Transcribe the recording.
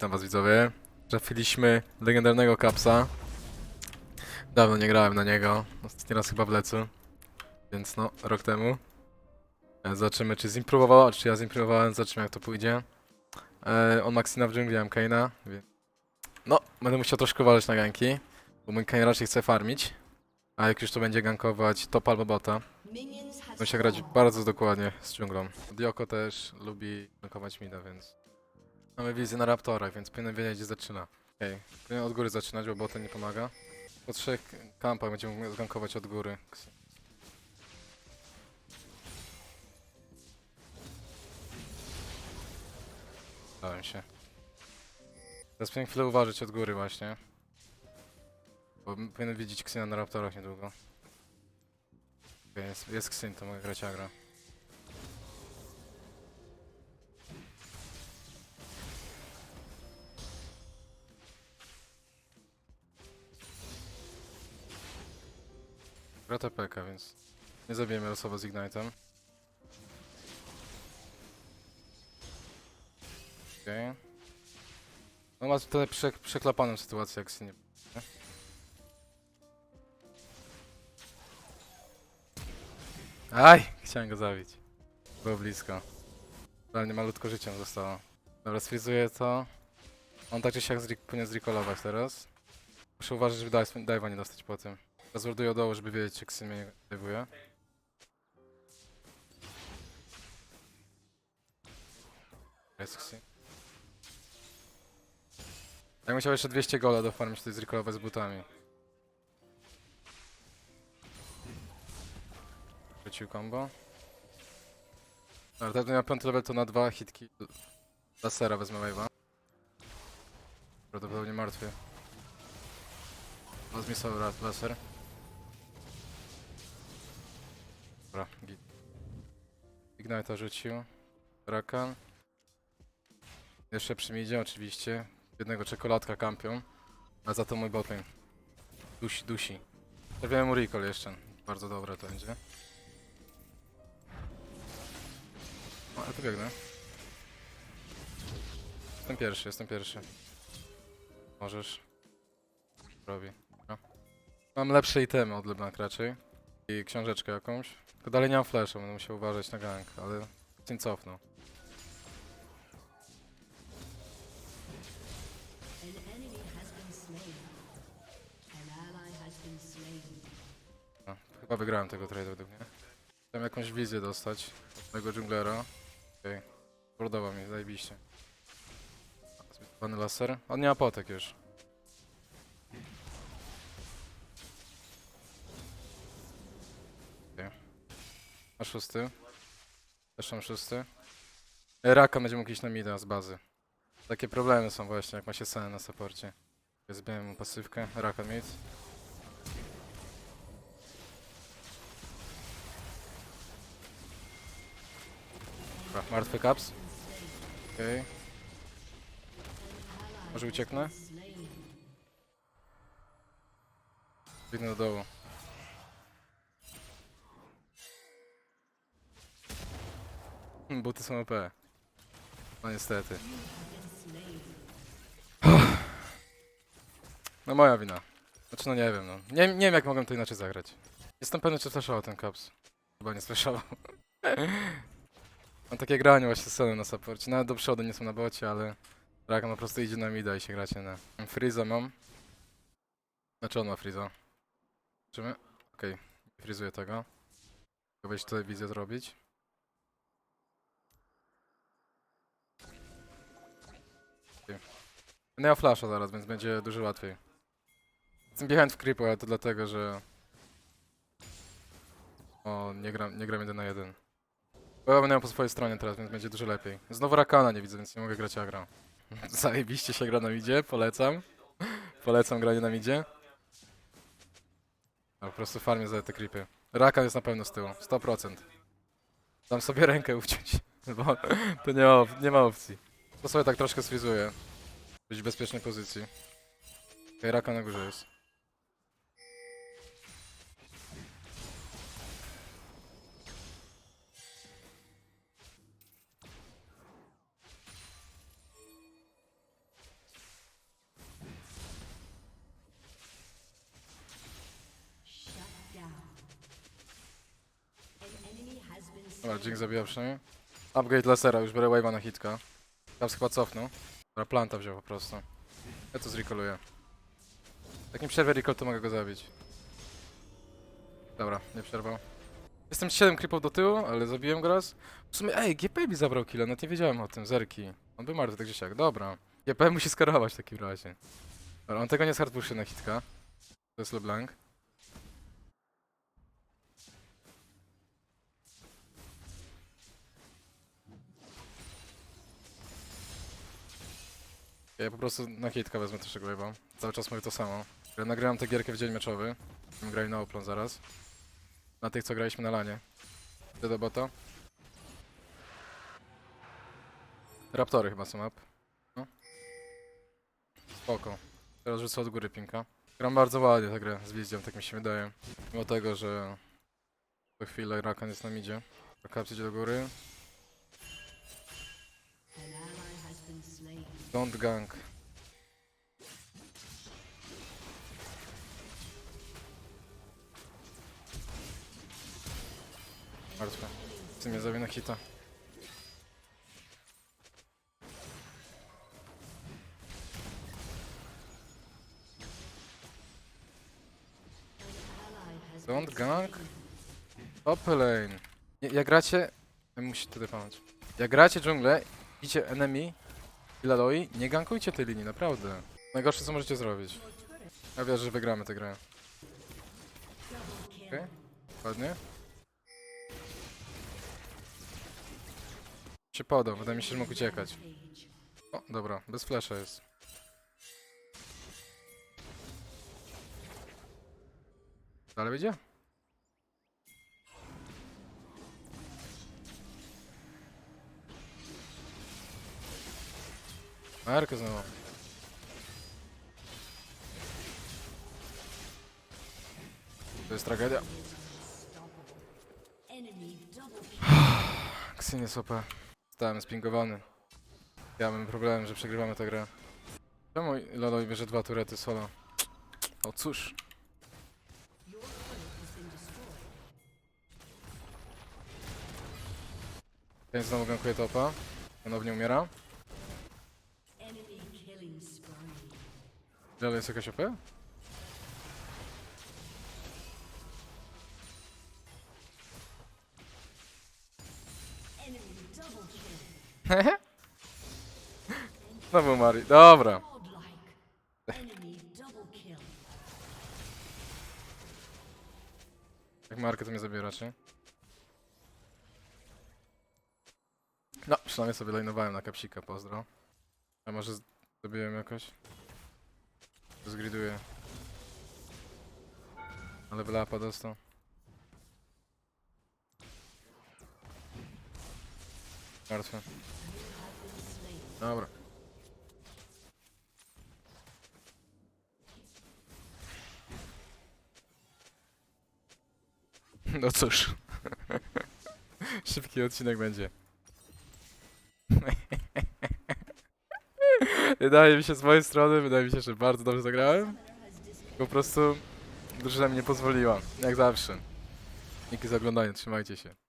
Witam was widzowie. Trafiliśmy legendarnego kapsa. Dawno nie grałem na niego. Ostatni raz chyba w lecu. Więc no, rok temu. E, Zobaczymy czy zimprowował, czy ja zimprowowałem, zobaczymy jak to pójdzie. E, on Maxina w dżungli, ja Kane'a, więc... No, będę musiał troszkę walczyć na ganki, bo mój Kane raczej chce farmić. A jak już to będzie gankować top albo bota, muszę grać bardzo dokładnie z dżunglą. Dioko też lubi gankować mida, więc... Mamy wizję na raptorach, więc powinien wiedzieć gdzie zaczyna. Okej, powinien od góry zaczynać, bo botem nie pomaga. Po trzech kampach będziemy mógł zgankować od góry. Dałem się. Teraz powinien chwilę uważać od góry właśnie. Bo powinien widzieć Xena na raptorach niedługo. Jest, jest Xin, to mogę grać agra. Gra TPK, więc nie zabijemy losowo z Ignite'em. Okej. No ma tutaj prze, przeklapaną sytuację, jak się nie... Aj! Chciałem go zabić. Było blisko. Realnie malutko życia mu zostało. Dobra, sfrizuję to. On tak czy siak zri- powinien zrecallować teraz. Muszę uważać, żeby dive- dive'a nie dostać po tym. Rozworduję dołu, żeby wiedzieć, jak Xin mnie dive'uje. Jest Xin. Ja musiał jeszcze 200 gola do farmy, tutaj zrecallować z butami. Wrócił combo. Dobra, ten miał 5 level to na dwa hitki lasera wezmę wave'a. Prawdopodobnie martwy. Zmisował raz laser. Dobra, git. Ignite'a rzucił. Rakan. Jeszcze przy midzie oczywiście. Jednego czekoladka kampią. A za to mój botlane. Dusi, dusi. Stawiałem mu recall jeszcze. Bardzo dobre to będzie. O, ja tu biegnę. Jestem pierwszy, jestem pierwszy. Możesz. Robi. Mam lepsze itemy od Leblanc raczej. I książeczkę jakąś. Tylko dalej nie mam flasha, będę musiał uważać na gang, ale... Cię cofnął. No, chyba wygrałem tego trade według mnie. Chciałem jakąś wizję dostać od mojego dżunglera. Okej. Okay. Mi, zajebiście. Zbytowany laser. On nie ma potek już. A szósty. Też mam szósty. Raka będzie mógł iść na mida z bazy. Takie problemy są właśnie, jak ma się sen na supporcie. Zbijemy mu pasywkę. Raka mid. Dobra, martwy caps. Okej. Może ucieknę? Biegnę do dołu. Buty są OP. No niestety. No moja wina. Znaczy no nie wiem no. Nie, nie wiem jak mogłem to inaczej zagrać. Jestem pewny czy flashował ten caps. Chyba nie flashował. Mam takie granie właśnie z na supporcie. Nawet do przodu nie są na bocie, ale Rakan po prostu idzie na mida i się gracie na... Freeza mam. Znaczy on ma Freeza. Zobaczymy. Okej, okay. frizuję tego. Mogę wejść tutaj wizję zrobić. Będę flasha zaraz, więc będzie dużo łatwiej. Jestem behind w creepu, ale to dlatego, że... O, nie gram, nie gram jeden na jeden. Bo ja będę miał po swojej stronie teraz, więc będzie dużo lepiej. Znowu Rakana nie widzę, więc nie mogę grać agra. Zajebiście się gra na midzie, polecam. Polecam granie na midzie. A po prostu farmię za te creepy. Rakan jest na pewno z tyłu, 100%. Dam sobie rękę uciąć, bo to nie nie ma opcji. To sobie tak troszkę sfrizuję. Być w bezpiecznej pozycji. Tej raka na górze jest. Dobra, Jink zabija przynajmniej. Upgrade lasera, już biorę wave'a na hitka. Tam chyba cofnął. Dobra, planta wziął po prostu. Ja to zrecalluję. Jak nie przerwę recall, to mogę go zabić. Dobra, nie przerwał. Jestem 7 creepów do tyłu, ale zabiłem go raz. W sumie, ej, GP mi zabrał killa, nawet nie wiedziałem o tym, zerki. On był martwy tak gdzieś jak, dobra. GP musi skarować w takim razie. Dobra, on tego nie hardpuszy na hitka. To jest LeBlanc. Ja po prostu na hitka wezmę też tego wave'a. Cały czas mówię to samo. Ja nagrywam tę gierkę w dzień meczowy. Będziemy grali na Oplon zaraz. Na tych, co graliśmy na lanie. Idę do bota. Raptory chyba są up. No. Spoko. Teraz rzucę od góry pinka. Gram bardzo ładnie tę grę z Wizją, tak mi się wydaje. Mimo tego, że co chwilę Rakan jest na midzie. Rakan idzie do góry. Don't gank. Martwe. Ty mnie zawie na hita. Don't slain. Top lane. Jak gracie... Musi tutaj pamiętać. Jak gracie dżunglę, idzie enemy i laloi, nie gankujcie tej linii, naprawdę. Najgorsze co możecie zrobić. Ja wierzę, że wygramy tę grę. Okej, ładnie. Się podał, wydaje mi się, że mógł uciekać. O, dobra, bez flasha jest. Dalej będzie? Markę znowu. To jest tragedia. Ksyn jest OP. Stałem spingowany. Ja mam problem, że przegrywamy tę grę. Czemu Loloj bierze dwa turety solo? O cóż. Ten znowu gankuje topa. Ponownie umiera. Lolo jest jakaś OP? Znowu Mari. Dobra. Jak markę to mnie zabije raczej. No, przynajmniej sobie lajnowałem na kapsika, pozdro. A może z- zabiłem jakoś? Zgriduję. Ale blapa dostał. Martwy. Dobra. No cóż. Szybki odcinek będzie. Wydaje mi się z mojej strony, wydaje mi się, że bardzo dobrze zagrałem. Po prostu drużyna mi nie pozwoliła, jak zawsze. Dzięki za oglądanie, trzymajcie się.